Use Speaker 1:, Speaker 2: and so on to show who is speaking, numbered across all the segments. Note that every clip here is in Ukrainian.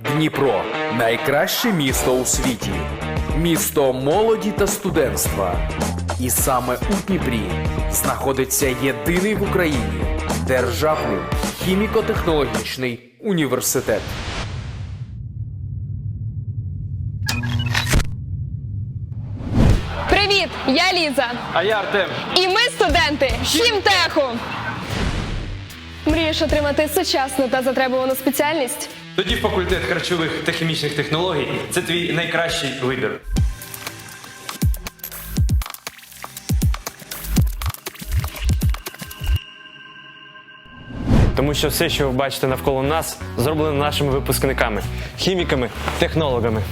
Speaker 1: Дніпро найкраще місто у світі. Місто молоді та студентства. І саме у Дніпрі знаходиться єдиний в Україні державний хіміко-технологічний університет.
Speaker 2: Привіт, я Ліза.
Speaker 3: А я Артем.
Speaker 2: І ми студенти хімтеху. Мрієш отримати сучасну та затребувану спеціальність?
Speaker 3: Тоді факультет харчових та хімічних технологій це твій найкращий вибір. Тому що все, що ви бачите навколо нас, зроблено нашими випускниками, хіміками, технологами.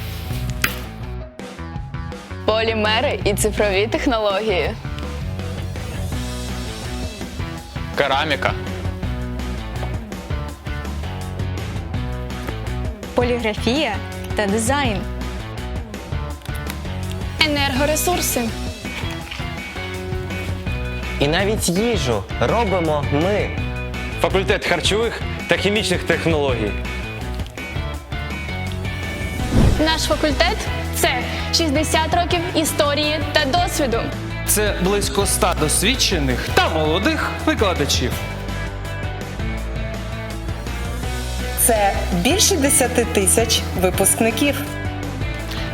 Speaker 2: Полімери і цифрові технології.
Speaker 4: Кераміка.
Speaker 5: Поліграфія та дизайн.
Speaker 2: Енергоресурси.
Speaker 6: І навіть їжу робимо ми.
Speaker 3: Факультет харчових та хімічних технологій.
Speaker 2: Наш факультет це 60 років історії та досвіду.
Speaker 7: Це близько ста досвідчених та молодих викладачів.
Speaker 8: Це більше 10 тисяч випускників.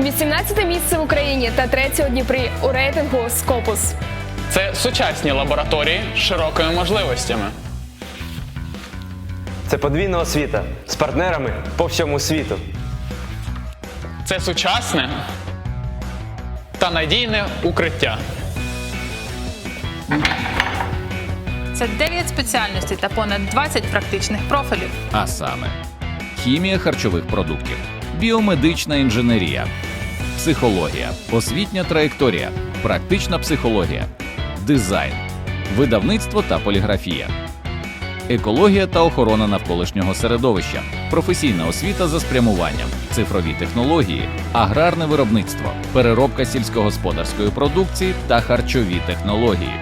Speaker 2: 18 місце в Україні та третє у Дніпрі у рейтингу Скопус.
Speaker 4: Це сучасні лабораторії з широкими можливостями.
Speaker 3: Це подвійна освіта з партнерами по всьому світу.
Speaker 4: Це сучасне та надійне укриття.
Speaker 9: Це 9 спеціальностей та понад 20 практичних профілів.
Speaker 10: а саме хімія харчових продуктів, біомедична інженерія, психологія, освітня траєкторія, практична психологія, дизайн, видавництво та поліграфія, екологія та охорона навколишнього середовища, професійна освіта за спрямуванням, цифрові технології, аграрне виробництво, переробка сільськогосподарської продукції та харчові технології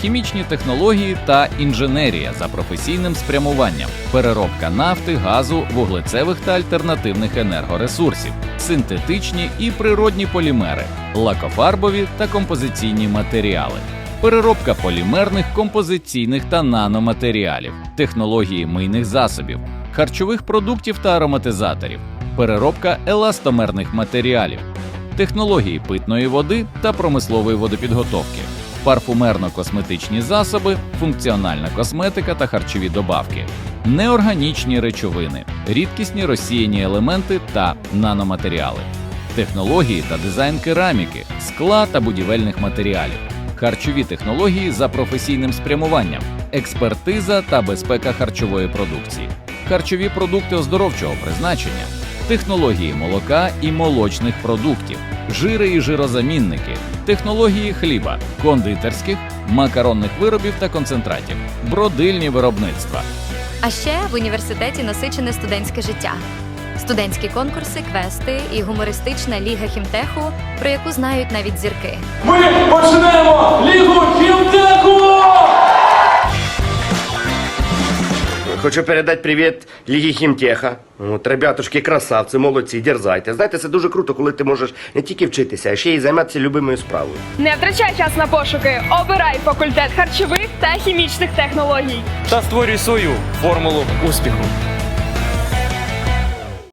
Speaker 10: хімічні технології та інженерія за професійним спрямуванням, переробка нафти, газу, вуглецевих та альтернативних енергоресурсів, синтетичні і природні полімери, лакофарбові та композиційні матеріали. Переробка полімерних, композиційних та наноматеріалів, технології мийних засобів, харчових продуктів та ароматизаторів, переробка еластомерних матеріалів, технології питної води та промислової водопідготовки, парфумерно-косметичні засоби, функціональна косметика та харчові добавки, неорганічні речовини, рідкісні розсіяні елементи та наноматеріали, технології та дизайн кераміки, скла та будівельних матеріалів, харчові технології за професійним спрямуванням, експертиза та безпека харчової продукції, харчові продукти оздоровчого призначення, технології молока і молочних продуктів, жири і жирозамінники, технології хліба, кондитерських, макаронних виробів та концентратів, бродильні виробництва.
Speaker 5: А ще в університеті насичене студентське життя. Студентські конкурси, квести і гумористична ліга хімтеху, про яку знають навіть зірки.
Speaker 7: Ми почнемо лігу хімтеху!
Speaker 11: Хочу передати привіт Лігі Хімтеха. От, ребятушки, красавці, молодці, дерзайте. Знаєте, це дуже круто, коли ти можеш не тільки вчитися, а ще й займатися любимою справою.
Speaker 2: Не втрачай час на пошуки. Обирай факультет харчових та хімічних технологій.
Speaker 3: Та створюй свою формулу успіху.